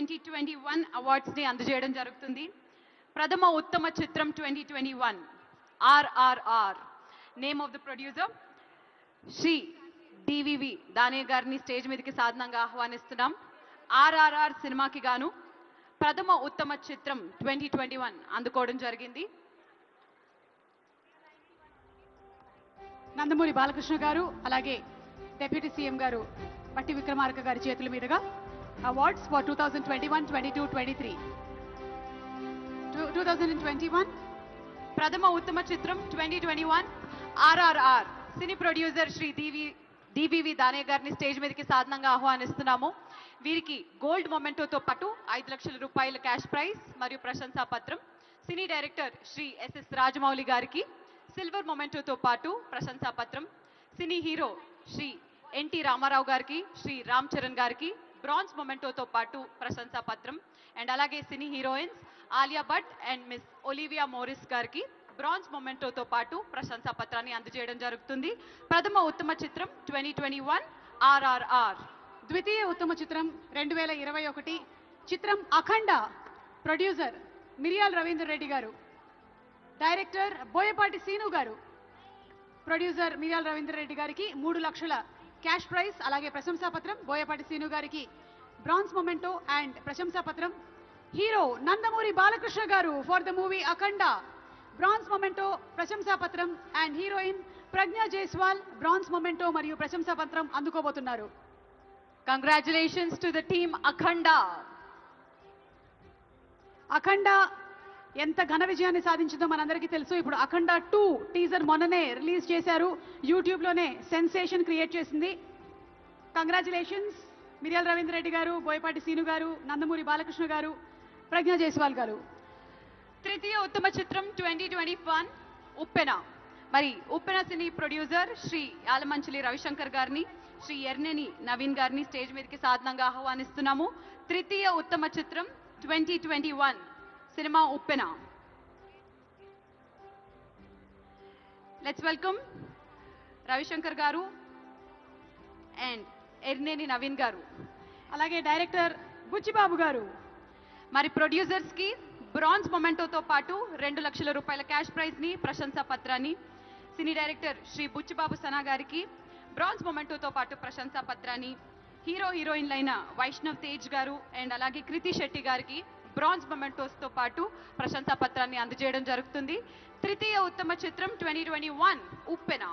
Twenty twenty one అవార్డ్స్ని అందజేయడం జరుగుతుంది. ప్రథమ ఉత్తమ చిత్రం twenty twenty one RRR. Name of the producer Shri DVV Dane గారిని స్టేజ్ మీదకి సాధనంగా ఆహ్వానిస్తున్నాం. ఆర్ఆర్ఆర్ సినిమాకి గాను ప్రథమ ఉత్తమ చిత్రం ట్వంటీ ట్వంటీ వన్ అందుకోవడం జరిగింది. నందమూరి బాలకృష్ణ గారు అలాగే డిప్యూటీ సీఎం గారు బట్టి విక్రమార్క గారి చేతుల మీదుగా awards for two thousand twenty one twenty two twenty three two thousand twenty one ప్రథమ ఉత్తమ చిత్రం twenty twenty one RRR cine producer Shri DV DBV Dane గారిని స్టేజ్ మీదకి సాధనంగా ఆహ్వానిస్తున్నాము. వీరికి గోల్డ్ మొమెంటోతో పాటు ఐదు లక్షల రూపాయల క్యాష్ ప్రైజ్ మరియు ప్రశంసా పత్రం. Cine director Shri SS Rajamouli గారికి సిల్వర్ మొమెంటోతో పాటు ప్రశంసా పత్రం. Cine hero Shri NT Rama Rao గారికి శ్రీ రామ్ చరణ్ గారికి బ్రాంజ్ మొమెంటోతో పాటు ప్రశంసా పత్రం. అండ్ అలాగే cine heroines Alia Bhatt and miss Olivia Morris గారికి బ్రాంజ్ మొమెంటోతో పాటు ప్రశంసా పత్రాన్ని అందజేయడం జరుగుతుంది. ప్రథమ ఉత్తమ చిత్రం ట్వంటీ ట్వంటీ వన్ ఆర్ఆర్ఆర్. ద్వితీయ ఉత్తమ చిత్రం రెండు వేల ఇరవై ఒకటి. చిత్రం Akhanda producer Miriyal Ravinder Reddy garu. Director Boyapati Seenu garu. Producer Miriyal Ravinder Reddy గారికి మూడు లక్షల క్యాష్ ప్రైజ్ అలాగే ప్రశంసా పత్రం బోయపాటి సీను గారికి బ్రాన్స్ మొమెంటో అండ్ ప్రశంసా పత్రం. Hero Nandamuri Balakrishna garu for the movie Akhanda. Bronze memento ప్రశంసా పత్రం and heroine Pragya Jaiswal bronze memento మరియు ప్రశంసా పత్రం అందుకోబోతున్నారు. Congratulations to the team Akhanda. Akhanda ఎంత ఘన విజయాన్ని సాధించిందో మనందరికీ తెలుసు. ఇప్పుడు అఖండ టూ టీజర్ మొన్ననే రిలీజ్ చేశారు. యూట్యూబ్లోనే సెన్సేషన్ క్రియేట్ చేసింది. కంగ్రాచులేషన్స్ మిర్యాల రవీంద్ర రెడ్డి గారు బోయపాటి సీను గారు నందమూరి బాలకృష్ణ గారు ప్రజ్ఞా జైస్వాల్ గారు. తృతీయ ఉత్తమ చిత్రం ట్వంటీ ట్వంటీ వన్ ఉప్పెన. మరి ఉప్పెన సినీ ప్రొడ్యూసర్ శ్రీ యాలమంచిలి రవిశంకర్ గారిని శ్రీ ఎర్నేని నవీన్ గారిని స్టేజ్ మీదకి సాధనంగా ఆహ్వానిస్తున్నాము. తృతీయ ఉత్తమ చిత్రం twenty twenty one. Cinema Uppena. Let's welcome Ravishankar garu and Erneni Naveen గారు. అలాగే డైరెక్టర్ బుచ్చిబాబు గారు. మరి ప్రొడ్యూసర్స్కి బ్రాంజ్ మొమెంటోతో పాటు రెండు లక్షల రూపాయల క్యాష్ ప్రైజ్ని ప్రశంసా పత్రాన్ని సినీ డైరెక్టర్ శ్రీ బుచ్చిబాబు సనా గారికి బ్రాంజ్ మొమెంటోతో పాటు ప్రశంసా పత్రాన్ని హీరో హీరోయిన్లైన వైష్ణవ్ తేజ్ గారు అండ్ అలాగే కృతి శెట్టి గారికి బ్రాంజ్ మొమెంటోస్తో పాటు ప్రశంసా పత్రాన్ని అందజేయడం జరుగుతుంది. తృతీయ ఉత్తమ చిత్రం ట్వంటీ ట్వంటీ వన్ ఉప్పెన.